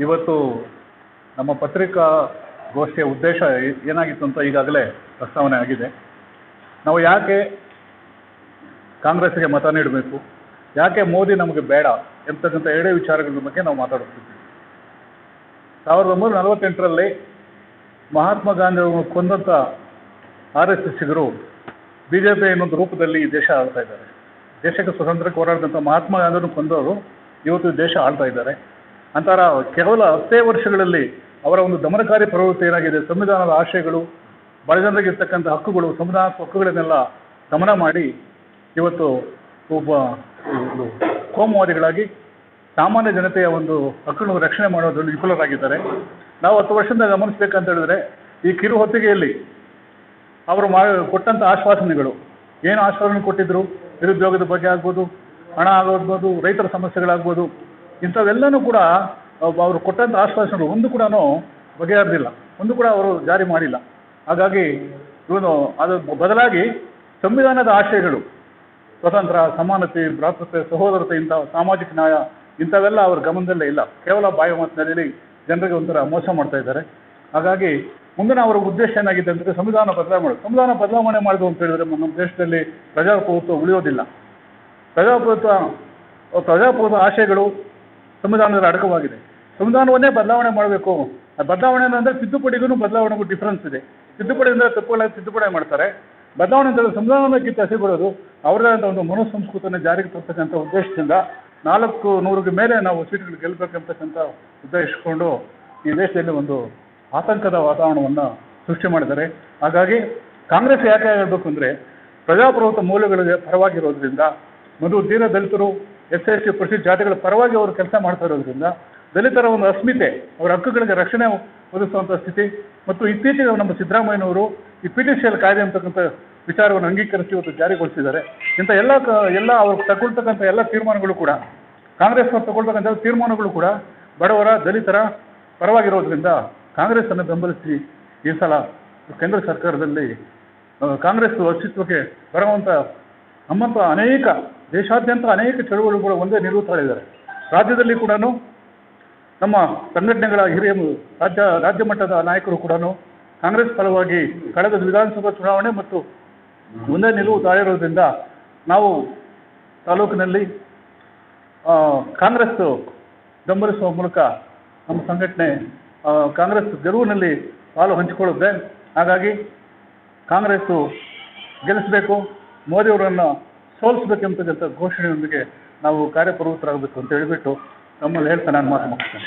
ಇವತ್ತು ನಮ್ಮ ಪತ್ರಿಕಾ ಗೋಷ್ಠಿಯ ಉದ್ದೇಶ ಏನಾಗಿತ್ತು ಅಂತ ಈಗಾಗಲೇ ಪ್ರಸ್ತಾವನೆ ಆಗಿದೆ. ನಾವು ಯಾಕೆ ಕಾಂಗ್ರೆಸ್ಗೆ ಮತ ನೀಡಬೇಕು? ಯಾಕೆ ಮೋದಿ ನಮಗೆ ಬೇಡ? ಎಂಬತಕ್ಕಂಥ ಎರಡೇ ವಿಚಾರಗಳ ಬಗ್ಗೆ ನಾವು ಮಾತಾಡುತ್ತಿದ್ದೀವಿ. ಸಾವಿರದ ಒಂಬೈನೂರ ನಲವತ್ತೆಂಟರಲ್ಲಿ ಮಹಾತ್ಮ ಗಾಂಧಿ ಅವರನ್ನು ಕೊಂದಂಥ ಆರ್ ಎಸ್ ಎಸ್ಸಿಗರು ಬಿ ಜೆ ಪಿ ಇನ್ನೊಂದು ರೂಪದಲ್ಲಿ ಈ ದೇಶ ಆಳ್ತಾ ಇದ್ದಾರೆ. ದೇಶಕ್ಕೆ ಸ್ವತಂತ್ರಕ್ಕೆ ಹೋರಾಡಿದಂಥ ಮಹಾತ್ಮ ಗಾಂಧಿಯನ್ನು ಕೊಂದವರು ಇವತ್ತು ದೇಶ ಆಳ್ತಾ ಇದ್ದಾರೆ. ಅಂತರ, ಕೇವಲ ಹತ್ತೇ ವರ್ಷಗಳಲ್ಲಿ ಅವರ ಒಂದು ದಮನಕಾರಿ ಪ್ರವೃತ್ತಿ ಏನಾಗಿದೆ? ಸಂವಿಧಾನದ ಆಶಯಗಳು, ಬಡ ಜನರಿಗೆ ಇರ್ತಕ್ಕಂಥ ಹಕ್ಕುಗಳು ಸಂವಿಧಾನ ಹಕ್ಕುಗಳನ್ನೆಲ್ಲ ದಮನ ಮಾಡಿ ಇವತ್ತು ಒಬ್ಬ ಕೋಮುವಾದಿಗಳಾಗಿ ಸಾಮಾನ್ಯ ಜನತೆಯ ಒಂದು ಹಕ್ಕುಗಳನ್ನು ರಕ್ಷಣೆ ಮಾಡೋದ್ರಲ್ಲಿ ವಿಫಲರಾಗಿದ್ದಾರೆ. ನಾವು ಹತ್ತು ವರ್ಷದಿಂದ ಗಮನಿಸಬೇಕಂತ ಹೇಳಿದ್ರೆ, ಈ ಕಿರು ಹೊತ್ತಿಗೆಯಲ್ಲಿ ಅವರು ಮಾ ಕೊಟ್ಟಂಥ ಆಶ್ವಾಸನೆಗಳು, ಏನು ಆಶ್ವಾಸನೆ ಕೊಟ್ಟಿದ್ರು? ನಿರುದ್ಯೋಗದ ಬಗ್ಗೆ ಆಗ್ಬೋದು, ಹಣ ಆಗೋಗ್ಬೋದು ರೈತರ ಸಮಸ್ಯೆಗಳಾಗ್ಬೋದು ಇಂಥವೆಲ್ಲನೂ ಕೂಡ ಅವರು ಕೊಟ್ಟಂಥ ಆಶ್ವಾಸನೆಗಳು ಒಂದು ಕೂಡ ಬಗೆಹರಿದಿಲ್ಲ. ಒಂದು ಕೂಡ ಅವರು ಜಾರಿ ಮಾಡಿಲ್ಲ. ಹಾಗಾಗಿ, ಇವನು ಅದು ಬದಲಾಗಿ ಸಂವಿಧಾನದ ಆಶಯಗಳು, ಸ್ವತಂತ್ರ, ಸಮಾನತೆ, ಭ್ರಾತೃತ್ವ, ಸಹೋದರತೆ ಇಂಥ ಸಾಮಾಜಿಕ ನ್ಯಾಯ, ಇಂಥವೆಲ್ಲ ಅವ್ರ ಗಮನದಲ್ಲೇ ಇಲ್ಲ. ಕೇವಲ ಬಾಯಿ ಮಾತಿನಲ್ಲಿ ಜನರಿಗೆ ಒಂಥರ ಮೋಸ ಮಾಡ್ತಾ ಇದ್ದಾರೆ. ಹಾಗಾಗಿ, ಮುಂದಿನ ಅವರ ಉದ್ದೇಶ ಏನಾಗಿದೆ ಅಂದರೆ ಸಂವಿಧಾನ ಬದಲಾವಣೆ ಸಂವಿಧಾನ ಬದಲಾವಣೆ ಮಾಡೋದು ಅಂತ ಹೇಳಿದ್ರೆ ನಮ್ಮ ದೇಶದಲ್ಲಿ ಪ್ರಜಾಪ್ರಭುತ್ವ ಉಳಿಯೋದಿಲ್ಲ. ಪ್ರಜಾಪ್ರಭುತ್ವ ಪ್ರಜಾಪ್ರಭುತ್ವ ಆಶಯಗಳು ಸಂವಿಧಾನದ ಅಡಕವಾಗಿದೆ. ಸಂವಿಧಾನವನ್ನೇ ಬದಲಾವಣೆ ಮಾಡಬೇಕು. ಆ ಬದಲಾವಣೆ ಅಂದರೆ ತಿದ್ದುಪಡಿಗೂ ಬದಲಾವಣೆಗೂ ಡಿಫ್ರೆನ್ಸ್ ಇದೆ. ತಿದ್ದುಪಡಿ ಅಂದ್ರೆ ತಪ್ಪುಗಳ ತಿದ್ದುಪಡಿ ಮಾಡ್ತಾರೆ. ಬದಲಾವಣೆ ಅಂದ್ರೆ ಸಂವಿಧಾನಕ್ಕೆ ಕಿತ್ತು ಹಸಿಬಿಡೋದು ಅವರದೇ ಆದ ಒಂದು ಮನೋಸಂಸ್ಕೃತಿಯನ್ನು ಜಾರಿಗೆ ತರ್ತಕ್ಕಂಥ ಉದ್ದೇಶದಿಂದ ನಾಲ್ಕು ನೂರಿಗೆ ಮೇಲೆ ನಾವು ಸೀಟ್ಗಳು ಗೆಲ್ಲಬೇಕಂತಕ್ಕಂಥ ಉದ್ದೇಶಿಸಿಕೊಂಡು ಈ ದೇಶದಲ್ಲಿ ಒಂದು ಆತಂಕದ ವಾತಾವರಣವನ್ನು ಸೃಷ್ಟಿ ಮಾಡಿದ್ದಾರೆ. ಹಾಗಾಗಿ ಕಾಂಗ್ರೆಸ್ ಯಾಕೆ ಹೇಳಬೇಕು ಅಂದರೆ ಪ್ರಜಾಪ್ರಭುತ್ವ ಮೌಲ್ಯಗಳಿಗೆ ಪರವಾಗಿರೋದ್ರಿಂದ ಮೊದಲು ದೀನ ದಲಿತರು ಎಸ್ ಎಸ್ ಟಿ ಪರಿಶಿಷ್ಟ ಜಾತಿಗಳ ಪರವಾಗಿ ಅವರು ಕೆಲಸ ಮಾಡ್ತಾ ಇರೋದ್ರಿಂದ ದಲಿತರ ಒಂದು ಅಸ್ಮಿತೆ, ಅವರ ಹಕ್ಕುಗಳಿಗೆ ರಕ್ಷಣೆ ಒದಗಿಸುವಂಥ ಸ್ಥಿತಿ ಮತ್ತು ಇತ್ತೀಚೆಗೆ ನಮ್ಮ ಸಿದ್ದರಾಮಯ್ಯನವರು ಈ ಪಿ ಟಿ ಸಿ ಎಲ್ ಕಾಯ್ದೆ ಅಂತಕ್ಕಂಥ ವಿಚಾರವನ್ನು ಅಂಗೀಕರಿಸಿ ಇವತ್ತು ಜಾರಿಗೊಳಿಸಿದ್ದಾರೆ. ಇಂಥ ಎಲ್ಲ ಕ, ಎಲ್ಲ ಅವ್ರು ತಗೊಳ್ತಕ್ಕಂಥ ಎಲ್ಲ ತೀರ್ಮಾನಗಳು ಕೂಡ, ಕಾಂಗ್ರೆಸ್ ಅವರು ತಗೊಳ್ತಕ್ಕಂಥ ತೀರ್ಮಾನಗಳು ಕೂಡ ಬಡವರ, ದಲಿತರ ಪರವಾಗಿರೋದ್ರಿಂದ ಕಾಂಗ್ರೆಸ್ಸನ್ನು ಬೆಂಬಲಿಸಿ ಈ ಸಲ ಕೇಂದ್ರ ಸರ್ಕಾರದಲ್ಲಿ ಕಾಂಗ್ರೆಸ್ ಅಸ್ತಿತ್ವಕ್ಕೆ ಬರುವಂಥ ನಮ್ಮಂಥ ಅನೇಕ ದೇಶಾದ್ಯಂತ ಅನೇಕ ಚಳುವಳಿಗಳು ಒಂದೇ ತಾಳಿದ್ದಾರೆ ರಾಜ್ಯದಲ್ಲಿ ಕೂಡ ನಮ್ಮ ಸಂಘಟನೆಗಳ ಹಿರಿಯ ರಾಜ್ಯ ರಾಜ್ಯ ಮಟ್ಟದ ನಾಯಕರು ಕೂಡ ಕಾಂಗ್ರೆಸ್ ಪರವಾಗಿ ಕಳೆದ ವಿಧಾನಸಭಾ ಚುನಾವಣೆ ಮತ್ತು ಒಂದೇ ನಿಲುವು ತಾಳಿರೋದ್ರಿಂದ ನಾವು ತಾಲೂಕಿನಲ್ಲಿ ಕಾಂಗ್ರೆಸ್ ಬೆಂಬಲಿಸುವ ಮೂಲಕ ನಮ್ಮ ಸಂಘಟನೆ ಕಾಂಗ್ರೆಸ್ ಗೆಲುವಿನಲ್ಲಿ ಪಾಲು ಹಂಚಿಕೊಳ್ಳುತ್ತೆ. ಹಾಗಾಗಿ ಕಾಂಗ್ರೆಸ್ಸು ಗೆಲ್ಲಿಸಬೇಕು. ಮೋದಿಯವರನ್ನು ಸೋಲಿಸಬೇಕೆಂಬತಕ್ಕಂಥ ಘೋಷಣೆಯೊಂದಿಗೆ ನಾವು ಕಾರ್ಯಪ್ರವೃತ್ತರಾಗಬೇಕು ಅಂತ ಹೇಳಿಬಿಟ್ಟು ನಮ್ಮಲ್ಲಿ ಹೇಳ್ತಾ ನಾನು ಮಾತು ಮುಗಿಸ್ತೇನೆ.